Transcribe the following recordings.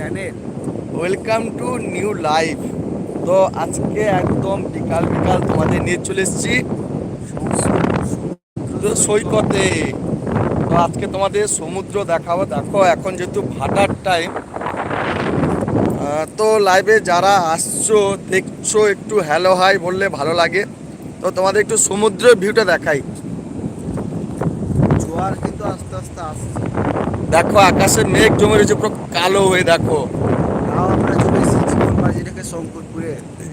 Channel welcome to new life তো আজকে একদম বিকাল বিকাল তোমাদের নিয়ে চলে এসেছি সৈকতে। তো আজকে তোমাদের সমুদ্র দেখাবো। দেখো, এখন যেহেতু ভাটার টাইম তো লাইভে যারা আসছো, দেখছ, একটু হ্যালো হাই বললে ভালো লাগে। তো তোমাদের একটু সমুদ্রের ভিউটা দেখাই। জোয়ার কিন্তু আস্তে আস্তে আসছে। দেখো আকাশে মেঘ জমে রয়েছে পুরো কালো হয়ে দেখো।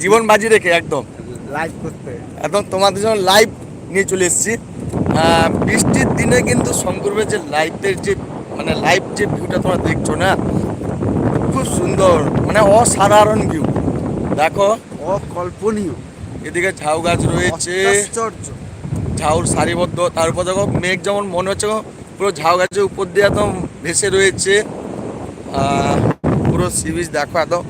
জীবন বাজি রেখে একদম। লাইভ করতে। একদম তোমাদের জন্য লাইভ নিয়ে চলে এসেছি। বৃষ্টির দিনে কিন্তু শঙ্করপুরের যে লাইভের যে মানে লাইভ যে ভিউটা তোমরা দেখছ না খুব সুন্দর মানে অসাধারণ ভিউ দেখো। অকল্পনীয়। এদিকে ঝাউ গাছ রয়েছে। ঝাউর সারিবদ্ধ তার উপর দেখো মেঘ যেমন মনে হচ্ছে পুরো ঝাউ গাছের উপর দিয়ে একদম ভেসে রয়েছে। পুরো সি বিচ দেখো একদম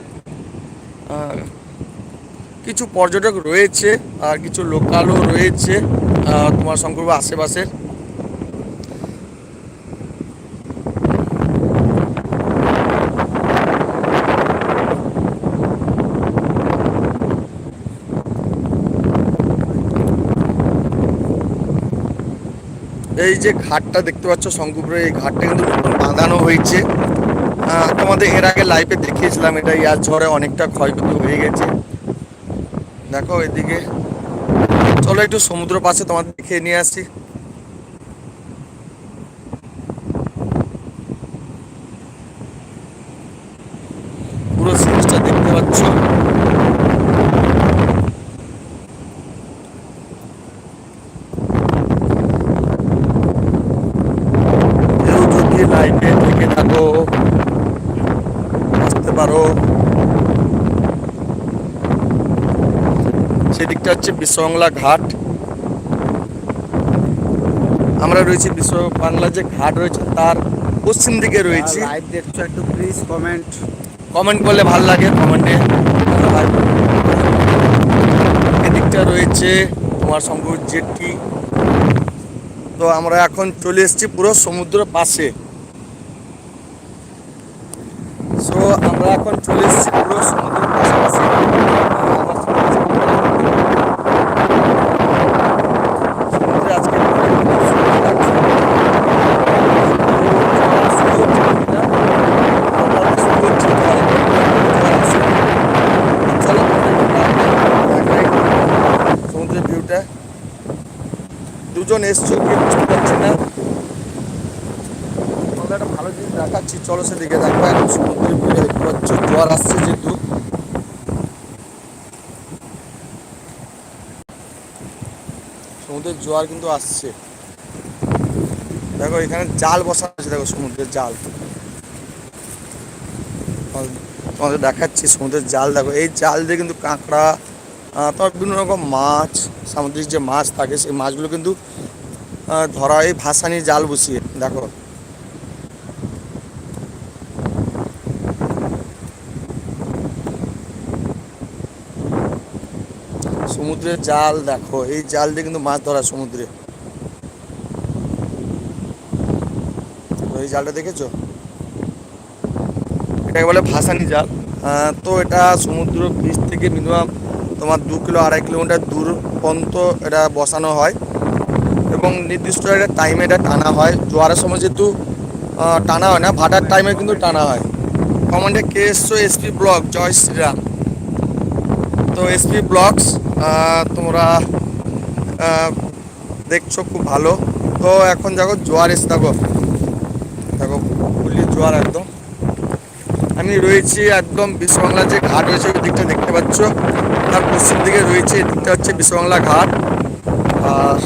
কিছু পর্যটক রয়েছে আর কিছু লোকালও রয়েছে তোমার শঙ্করপুর আশেপাশের। এই যে ঘাটটা দেখতে পাচ্ছ শঙ্কুপুরে এই ঘাটটা কিন্তু বাঁধানো হয়েছে। তোমাদের এর আগে লাইফে দেখিয়েছিলাম এটা ইয়ার ঝড়ে অনেকটা ক্ষয়ক্ষতি হয়ে গেছে। দেখো এদিকে। চলো একটু সমুদ্র পাশে তোমাদের দেখে নিয়ে আসি পুরো সিরিজটা দেখতে পাচ্ছ কেউ যদি লাইভে থেকে থাকো পারো সেদিকটা হচ্ছে বিশ্ববাংলা ঘাট। আমরা রয়েছি বিশ্ব বাংলা যে ঘাট রয়েছে তার পশ্চিম দিকে রয়েছি। লাইভ দেখছ একটু প্লিজ কমেন্ট কমেন্ট করলে ভালো লাগে কমেন্টে এদিকটা রয়েছে তোমার শঙ্কর জেটি তো আমরা এখন চলে এসেছি পুরো সমুদ্র পাশে সো আমরা এখন চলে এসেছি পুরো সমুদ্রের দুজন এসছো কি বুঝতে পারছি না তোমাদের একটা ভালো জিনিস দেখাচ্ছি। চলো সেদিকে দেখো, এখন সমুদ্রের ভিউটা দেখতে পাচ্ছ, জোয়ার আসছে যেহেতু। সমুদ্রের জোয়ার কিন্তু আসছে। দেখো, এখানে জাল বসানো আছে, দেখো সমুদ্রের জাল। তোমাদের দেখাচ্ছি সমুদ্রের জাল, দেখো। এই জাল দিয়ে কিন্তু কাঁকড়া তোমার বিভিন্ন রকম মাছ, সামুদ্রিক যে মাছ থাকে, সেই মাছগুলো কিন্তু ধরা, এই ভাসানি জাল বসিয়ে, দেখো। সমুদ্রের জাল দেখো এই জাল দিয়ে কিন্তু মাছ ধরা সমুদ্রে। এই জালটা দেখেছ? এটাকে বলে ভাসানি জাল। তো এটা সমুদ্র বীচ থেকে মিনিমাম তোমার দু কিলো আড়াই কিলোমিটার দূর পর্যন্ত এটা বসানো হয়। এবং নির্দিষ্ট একটা টাইমে এটা টানা হয়। জোয়ারের সময় যেহেতু টানা হয় না ভাটার টাইমে কিন্তু টানা হয়। কমান্ডে কে এসছো? SP block Jai Shriram. তো এসপি ব্লগস তোমরা দেখছ খুব ভালো। তো এখন দেখো জোয়ার এসে, দেখো দেখো ফুলি জোয়ার একদম। আমি রয়েছি একদম বিশ্ববাংলা যে ঘাট রয়েছে, ওই দিকটা দেখতে পাচ্ছ। তার পশ্চিম দিকে রয়েছে, এই দিকটা হচ্ছে বিশ্ববাংলা ঘাট। আর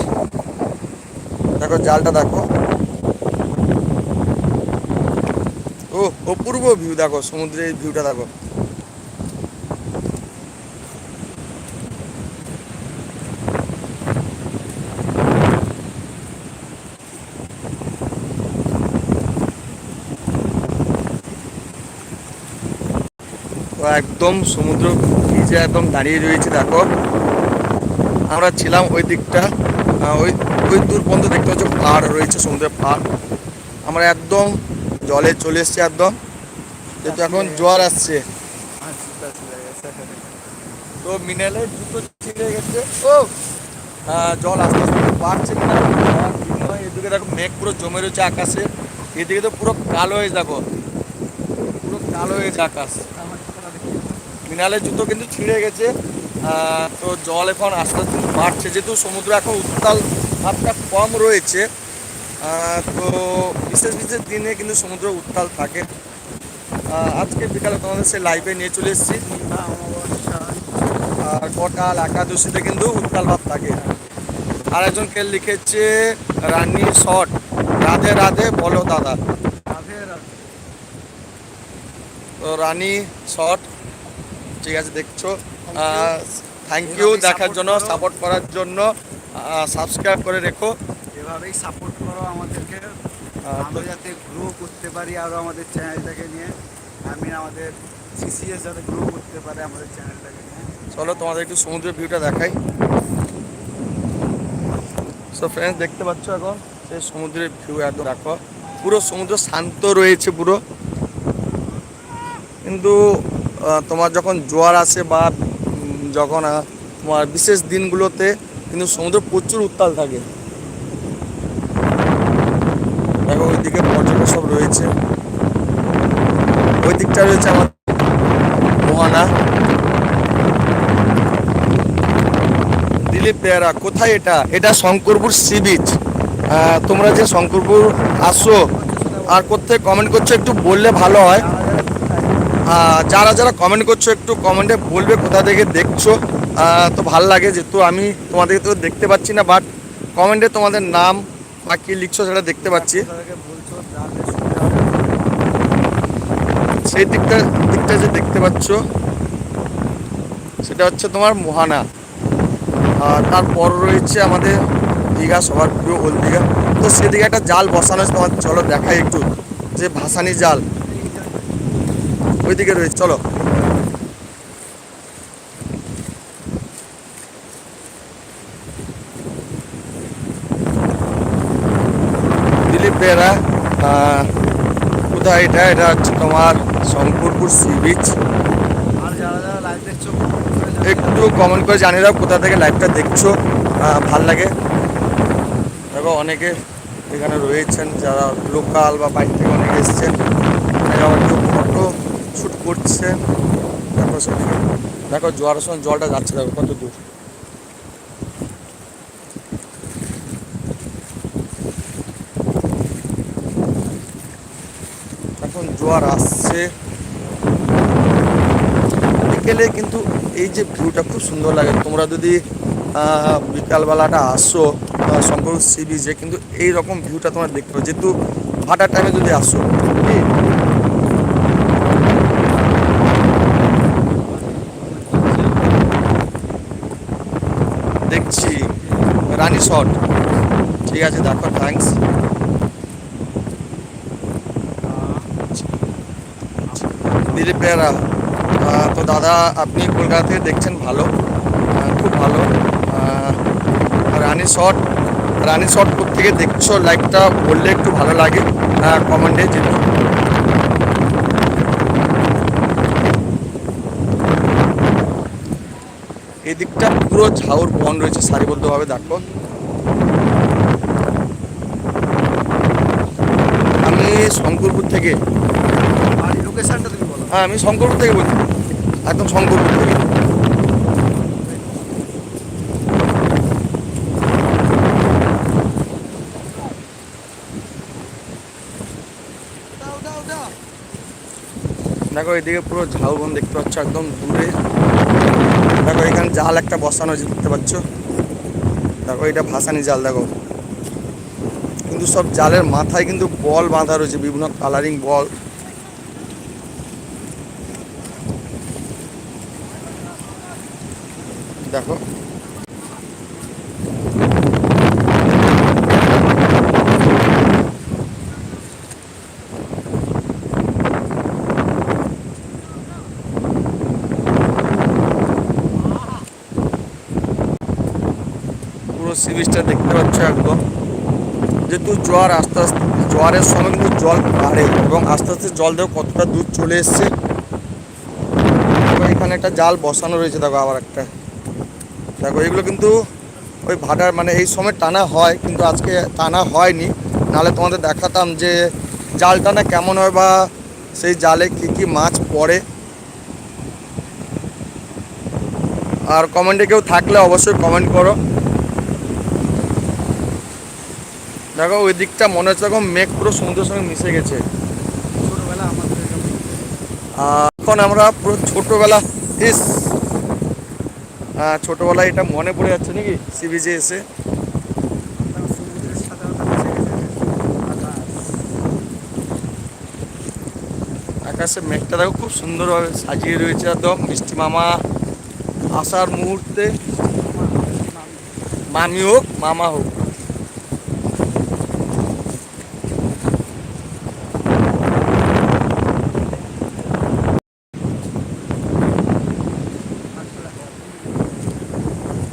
দেখো, জালটা দেখো। ও অপূর্ব ভিউ, দেখো, সমুদ্রের ভিউটা দেখো। তো একদম সমুদ্র ভিজে একদম দাঁড়িয়ে রয়েছে দেখো আমরা ছিলাম ওই দিকটা ওই ওই দূর পর্যন্ত দেখতে পাচ্ছ পাহাড় রয়েছে, সমুদ্রের পাহাড়। আমরা একদম জলে চলে এসেছি একদম। যেহেতু এখন জোয়ার আসছে। তো মিনালের জুতো ছিঁড়ে গেছে। ও! জল আস্তে আস্তে বাড়ছে না। এদিকে দেখো মেঘ পুরো জমে রয়েছে আকাশে। এদিকে তো পুরো কালো হয়ে দেখো। পুরো কালো হয়েছে আকাশ। মিনালের জুতো কিন্তু ছিঁড়ে গেছে। তো জল এখন আস্তে আস্তে বাড়ছে। যেহেতু সমুদ্র এখন উত্তাল ভাবটা কম রয়েছে তো বিশেষ বিশেষ দিনে কিন্তু সমুদ্র উত্তাল থাকে। আজকে বিকালে তোমাদের সেই লাইভে নিয়ে চলে এসেছি। আর কটাল একাদশীতে কিন্তু উত্তাল ভাব থাকে। আর একজন একজনকে লিখেছে, রানী শট, রাধে রাধে বলো দাদা। রাধে রাধে। তো রানী শট ঠিক আছে দেখছ? থ্যাংক ইউ দেখার জন্য সাপোর্ট করার জন্য সাবস্ক্রাইব করে রেখো। এভাবেই সাপোর্ট করো আমাদেরকে। আমরা যাতে গ্রো করতে পারি আরও আমাদের চ্যানেলটাকে নিয়ে। আমি আমাদের সিসিএস যাতে গ্রো করতে পারে আমাদের চ্যানেলটাকে নিয়ে। চলো তোমাদের একটু সমুদ্রের ভিউটা দেখাই। সো ফ্রেন্ডস দেখতে পাচ্ছ এখন? সেই সমুদ্রের ভিউ এত দেখো। পুরো সমুদ্র শান্ত রয়েছে পুরো। কিন্তু তোমার যখন জোয়ার আসে বা যখন তোমার বিশেষ দিনগুলোতে কিন্তু সমুদ্র প্রচুর উত্তাল থাকে। দেখো ওইদিকে পর্যটক সব রয়েছে। ওই দিকটা রয়েছে আমার মোহানা। দিলীপ বেয়ারা কোথায় এটা? এটা শঙ্করপুর সি বিচ। তোমরা যে শঙ্করপুর আসো আর কোথায় কমেন্ট করছ একটু বললে ভালো হয়। যারা যারা কমেন্ট করছ, একটু কমেন্টে বলবে কোথা থেকে দেখছ। তো ভালো লাগে, যেহেতু আমি তোমাদেরকে তো দেখতে পাচ্ছি না বাট কমেন্টে তোমাদের নাম বা কী লিখছো সেটা দেখতে পাচ্ছি। সেই দিকটা দিকটা যে দেখতে পাচ্ছ, সেটা হচ্ছে তোমার মোহানা। আর তারপর রয়েছে আমাদের দীঘা সবার প্রিয় ওল দীঘা তো সেদিকে একটা জাল বসানো হয়েছে তোমার চলো দেখাই একটু, যে ভাসানি জাল। ওইদিকে রয়েছে চলো। দিলীপ আহ, কোথায় এটা? এটা হচ্ছে তোমার শঙ্করপুর সি বিচ আর যারা যারা লাইভ দেখছ comment একটু কমেন্ট করে জানিয়ে দাও কোথা থেকে লাইভটা দেখছ। ভালো লাগে? দেখো অনেকে এখানে রয়েছেন যারা লোকাল বা বাইরে থেকে অনেকে এসছেন। আবার কেউ করছে। দেখো দেখো জোয়ারের সময় জলটা যাচ্ছে, দেখো কত দূর। এখন জোয়ার আসছে। বিকেলে কিন্তু এই যে ভিউটা খুব সুন্দর লাগে। তোমরা যদি বিকালবেলাটা আসো শঙ্কর সি বিচে কিন্তু এই রকম ভিউটা তোমরা দেখতে পাবে। যেহেতু ভাটার টাইমে যদি আসো কি? দেখছি রানী শট। ঠিক আছে দেখো থ্যাঙ্কস দিলীপ বেহরা তো দাদা, আপনি কলকাতা থেকে দেখছেন ভালো খুব ভালো। রানী শট রানী শট থেকে দেখছ? লাইকটা বললে একটু ভালো লাগে কমেন্টে যেহেতু এদিকটা পুরো ঝাউর বন রয়েছে, সারিবদ্ধভাবে দেখো আমি শঙ্করপুর থেকে। আর লোকেশনটা তুমি বলো। হ্যাঁ আমি শঙ্করপুর থেকে বলছি। একদম শঙ্করপুর থেকে। দেখো এদিকে পুরো ঝাউবন দেখতে পাচ্ছ একদম দূরে। দেখো এখানে জাল একটা বসানো দেখতে পাচ্ছ? দেখো এটা ভাসানি জাল দেখো। কিন্তু সব জালের মাথায় কিন্তু বল বাঁধা রয়েছে, বিভিন্ন কালারিং বল। দেখো। পুরো সি দেখতে জোয়ার আস্তে আস্তে জোয়ারের সময় কিন্তু জল বাড়ে এবং আস্তে আস্তে জল দেখো কতটা দূর চলে এসছে। এখানে একটা জাল বসানো রয়েছে, দেখো আবার একটা। দেখো, এগুলো কিন্তু ওই ভাটার মানে এই সময় টানা হয়, কিন্তু আজকে টানা হয়নি। নাহলে তোমাদের দেখাতাম যে জাল টানা কেমন হয় বা সেই জালে কি কি মাছ পড়ে। আর কমেন্টে কেউ থাকলে অবশ্যই কমেন্ট করো। দেখো ওই দিকটা মনে হচ্ছে দেখো মেঘ পুরো সমুদ্রের সঙ্গে মিশে গেছে। ছোটবেলা আমাদের এখন আমরা পুরো ছোটোবেলা ইস! ছোটোবেলায় এটা মনে পড়ে যাচ্ছে নাকি? সি বিচে এসে। আকাশে মেঘটা দেখো খুব সুন্দরভাবে সাজিয়ে রয়েছে একদম। মিষ্টি মামা আসার মুহূর্তে। মামি হোক মামা হোক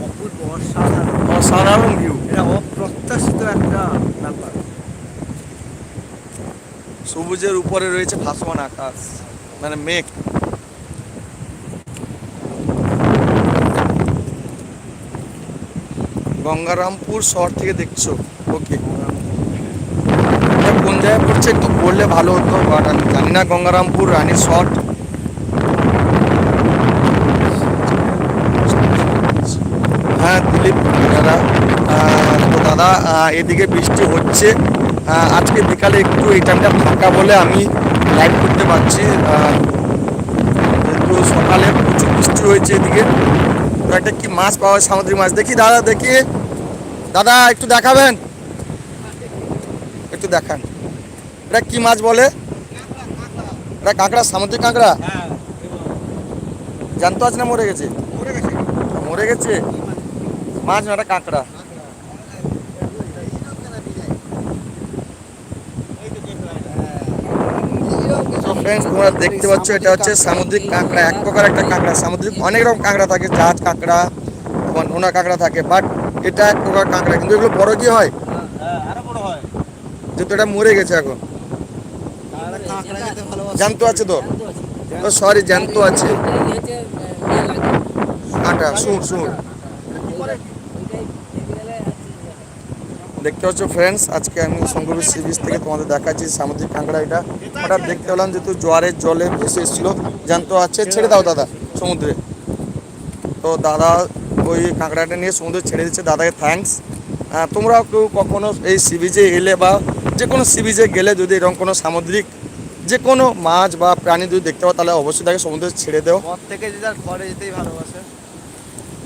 অপূর্ব অসাধারণ অসাধারণ ভিউ এটা অপ্রত্যাশিত একটা ব্যাপার সবুজের উপরে রয়েছে ভাসমান আকাশ মানে মেঘ। গঙ্গারামপুর শহর থেকে দেখছ? ওকে কোন জায়গায় পড়ছে একটু বললে ভালো হতো বাট আমি জানি না গঙ্গারামপুর রানীর শর্ট হ্যাঁ দিলীপ, দাদা। তো দাদা এদিকে বৃষ্টি হচ্ছে। আজকে বিকালে একটু এই টাইমটা ফাঁকা বলে আমি লাইভ করতে পারছি। যেহেতু সকালে প্রচুর বৃষ্টি হয়েছে এদিকে। তো একটা কি মাছ পাওয়া সামুদ্রিক মাছ। দেখি দাদা দেখি। দাদা একটু দেখাবেন? একটু দেখান। এটা কি মাছ বলে? এটা কাঁকড়া সামুদ্রিক কাঁকড়া? জ্যান্ত আছে না মরে গেছে। মরে গেছে? মাছ না এটা কাঁকড়া তো ফ্রেন্ডস তোমরা দেখতে পাচ্ছ, এটা হচ্ছে সামুদ্রিক কাঁকড়া, এক প্রকার একটা কাঁকড়া। সামুদ্রিক অনেক রকম কাঁকড়া থাকে জাহাজ কাঁকড়া, তোমার নোনা কাঁকড়া থাকে বাট এটা এক প্রকার কাঁকড়া। কিন্তু এগুলো বড় কি হয়? যেহেতু এটা মরে গেছে এখন। জ্যান্ত আছে তো? সরি জ্যান্ত আছে। কাঁকড়া শুন সুর দেখতে পাচ্ছ ফ্রেন্ডস আজকে আমি শঙ্করপুর সি বিচ থেকে তোমাদের দেখাচ্ছি সামুদ্রিক কাঁকড়া এটা। হঠাৎ দেখতে পেলাম যেহেতু জোয়ারের জলে ভেসে এসেছিল জ্যান্ত আছে ছেড়ে দাও দাদা সমুদ্রে। তো দাদা ওই কাঁকড়াটা নিয়ে সমুদ্রে ছেড়ে দিচ্ছে দাদাকে থ্যাঙ্কস তোমরাও কেউ কখনো এই সি বিচে এলে বা যে কোনো সি বিচে গেলে যদি এরকম কোনো সামুদ্রিক যে কোনো মাছ বা প্রাণী যদি দেখতে পাও তাহলে অবশ্যই তাকে সমুদ্রে ছেড়ে দেও। থেকে যে তার ঘরে যেতেই ভালোবাসে।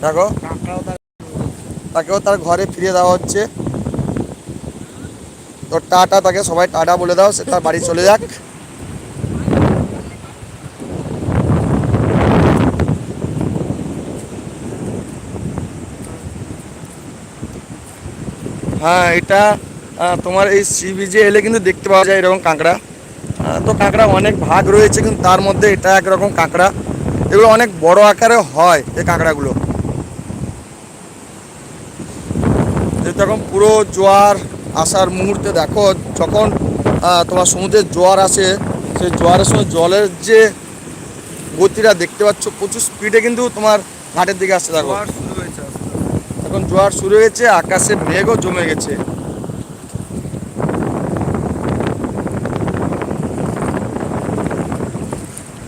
দেখো। তাকেও তার ঘরে ফিরিয়ে দেওয়া হচ্ছে। তো টাটা তাকে, সবাই টাটা বলে দাও, সে তার বাড়ি চলে যাক। হ্যাঁ এটা তোমার এই সি বিচে এলে কিন্তু দেখতে পাওয়া যায় এরকম কাঁকড়া। তো কাঁকড়া অনেক ভাগ রয়েছে, কিন্তু তার মধ্যে এটা একরকম কাঁকড়া। এগুলো অনেক বড় আকারে হয়, এই কাঁকড়াগুলো। এখন পুরো জোয়ার আসার মুহূর্তে দেখো যখন তোমার সমুদ্রের জোয়ার আসে সেই জোয়ারের সময় জলের যে গতিটা দেখতে পাচ্ছ প্রচুর স্পিডে কিন্তু তোমার ঘাটের দিকে আসছে দেখো। এখন জোয়ার শুরু হয়েছে আকাশে মেঘও জমে গেছে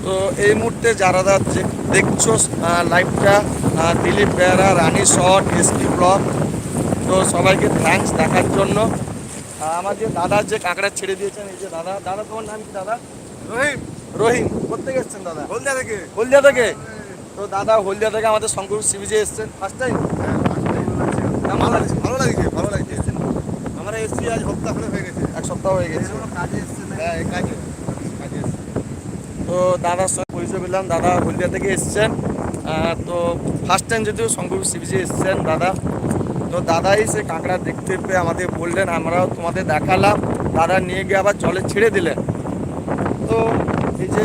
তো এই মুহূর্তে যারা দেখছ লাইভটা দিলীপ বেহরা রানী শট এসপি ব্লক তো সবাইকে থ্যাঙ্কস দেখার জন্য। আহ, আমার যে দাদা যে কাঁকড়া ছেড়ে দিয়েছেন এই যে দাদা দাদা তোমার নাম কি দাদা? রহিম। রহিম কোথেকে এসছেন দাদা? হলদিয়া থেকে। হলদিয়া থেকে? তো দাদা হলদিয়া থেকে আমাদের শঙ্কর সিবিজে এসছেন। ফার্স্ট টাইম ভালো লাগছে? ভালো লাগছে ভালো লাগছে। আমরা এসছি আজ হপ্তাহ করে হয়ে গেছে। এক সপ্তাহ হয়ে গেছে। কাজে এসছে হ্যাঁ কাজে। কাজে এসছে। তো দাদার সঙ্গে পরিচয় পেলাম। দাদা হলদিয়া থেকে এসছেন। তো ফার্স্ট টাইম যদিও শঙ্কর সিবিজে এসছেন দাদা। তো দাদাই সে কাঁকড়া দেখতে পেয়ে আমাদের বললেন, আমরাও তোমাদের দেখালাম। দাদা নিয়ে গিয়ে আবার জলে ছেড়ে দিলেন। তো এই যে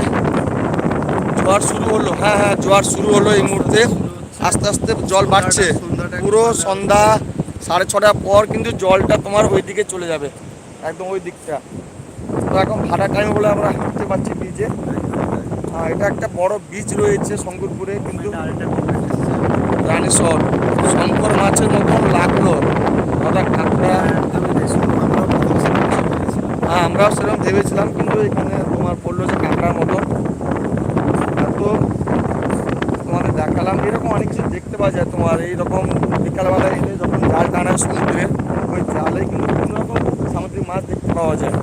জোয়ার শুরু হলো হ্যাঁ হ্যাঁ জোয়ার শুরু হলো এই মুহূর্তে। আস্তে আস্তে জল বাড়ছে। পুরো সন্ধ্যা সাড়ে ছটার পর কিন্তু জলটা তোমার ওই দিকে চলে যাবে, একদম ওই দিকটা। তো এখন ভাটা টাইম বলে আমরা হাঁটতে পারছি বিচে আর এটা একটা বড় বীজ রয়েছে শঙ্করপুরে, কিন্তু। রানীশ্বর শঙ্কর মাছের মতন লাগল। দাদা কাঁকড়া। হ্যাঁ আমরাও সেরকম ভেবেছিলাম, কিন্তু এখানে তোমার পড়ল যে কাঁকড়ার মতো তো তোমাদের দেখালাম। এরকম অনেক কিছু দেখতে পাওয়া যায় তোমার। এইরকম বিকালবেলা এলে যখন জাল টানা সমুদ্রে ওই জালে কিন্তু বিভিন্ন রকম সামুদ্রিক মাছ দেখতে পাওয়া যায়।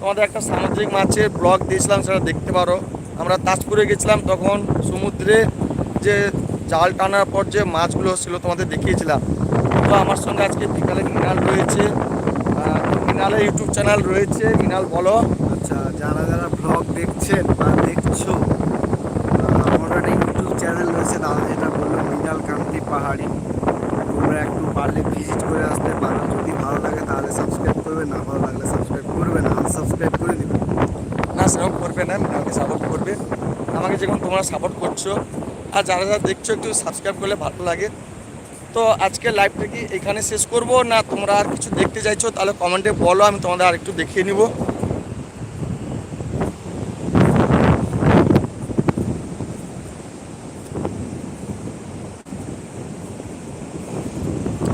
তোমাদের একটা সামুদ্রিক মাছের ব্লগ দিয়েছিলাম, সেটা দেখতে পারো। আমরা তাজপুরে গেছিলাম, তখন সমুদ্রে যে জাল টানার পর যে মাছগুলো ছিল তোমাদের দেখিয়েছিলাম তো আমার সঙ্গে আজকে বিকালে মিনাল রয়েছে। মিনালের ইউটিউব চ্যানেল রয়েছে। মিনাল বলো। আচ্ছা যারা যারা ব্লগ দেখছেন বা দেখছ আমার একটা ইউটিউব চ্যানেল রয়েছে দাদা যেটা বলল মৃণাল কান্তি পাহাড়ি। তোমরা একটু পারলে ভিজিট করে আসতে পারো। যদি ভালো লাগে তাহলে সাবস্ক্রাইব করবে না ভালো লাগলে সাবস্ক্রাইব করবে না আনসাবস্ক্রাইব করে দিবে। না সেরকম করবে না মিনালকে সাপোর্ট করবে। আমাকে যেমন তোমরা সাপোর্ট করছ আর যারা যারা দেখছ একটু সাবস্ক্রাইব করলে ভালো লাগে। তো আজকে লাইভটা কি এখানে শেষ করব না তোমরা আর কিছু দেখতে চাইছো? তাহলে কমেন্টে বলো, আমি তোমাদের আর একটু দেখিয়ে নিব।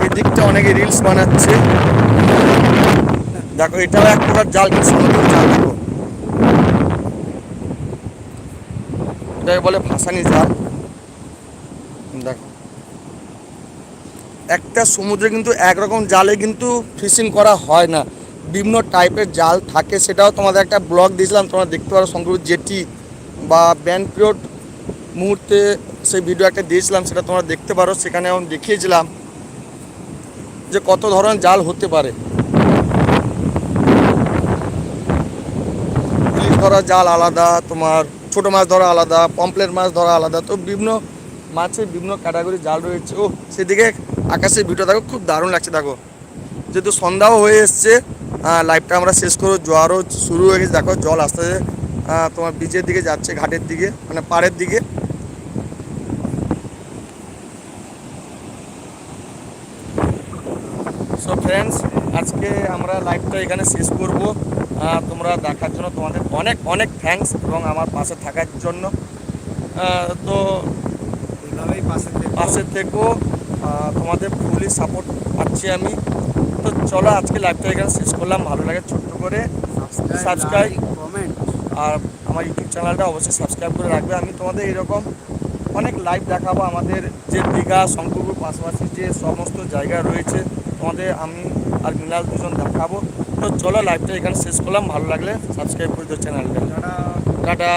এই দিকটা অনেকে রিলস বানাচ্ছে। দেখো, এটাও এক প্রকার জাল, কিন্তু জাল এটাকে বলে ভাসানি জাল। দেখো একটা সমুদ্রে কিন্তু একরকম জালে কিন্তু ফিশিং করা হয় না। বিভিন্ন টাইপের জাল থাকে, সেটাও তোমাদের একটা ব্লগ দিয়েছিলাম, তোমরা দেখতে পারো শঙ্কর জেটি বা ব্যান্ড পিরিয়ড মুহূর্তে সেই ভিডিও একটা দিয়েছিলাম, সেটা তোমরা দেখতে পারো, সেখানে আমি দেখিয়েছিলাম যে কত ধরনের জাল হতে পারে। ধরা জাল আলাদা, তোমার ছোট মাছ ধরা আলাদা পম্পলেট মাছ ধরা আলাদা, তো বিভিন্ন মাছের বিভিন্ন ক্যাটাগরি জাল রয়েছে। ও সেদিকে আকাশের ভিডিও দেখো, খুব দারুণ লাগছে, দেখো। যেহেতু সন্ধ্যাও হয়ে এসছে লাইফটা আমরা শেষ করব। জোয়ারও শুরু হয়ে গেছে, দেখো, জল আস্তে আস্তে তোমার বিচের দিকে যাচ্ছে, ঘাটের দিকে মানে পাড়ের দিকে। সো ফ্রেন্ডস আজকে আমরা লাইভটা এখানে শেষ করব। তোমরা দেখার জন্য তোমাদের অনেক অনেক থ্যাঙ্কস এবং আমার পাশে থাকার জন্য। তো পাশে থেকে তোমাদের ফুলি সাপোর্ট পাচ্ছি আমি। তো চলো আজকে লাইভটা এখানে শেষ করলাম ভালো লাগে ছোট্ট করে। সাবস্ক্রাইব কমেন্ট আর আমার ইউটিউব চ্যানেলটা অবশ্যই সাবস্ক্রাইব করে রাখবে। আমি তোমাদের এরকম অনেক লাইভ দেখাবো আমাদের যে দীঘা শঙ্করপুর পাশাপাশি যে সমস্ত জায়গা রয়েছে তোমাদের আমি আর মিনাল দুজন দেখাবো। তো চলো লাইভটা এখানে শেষ করলাম। ভালো লাগলে সাবস্ক্রাইব করে দিও চ্যানেলটা টাটা।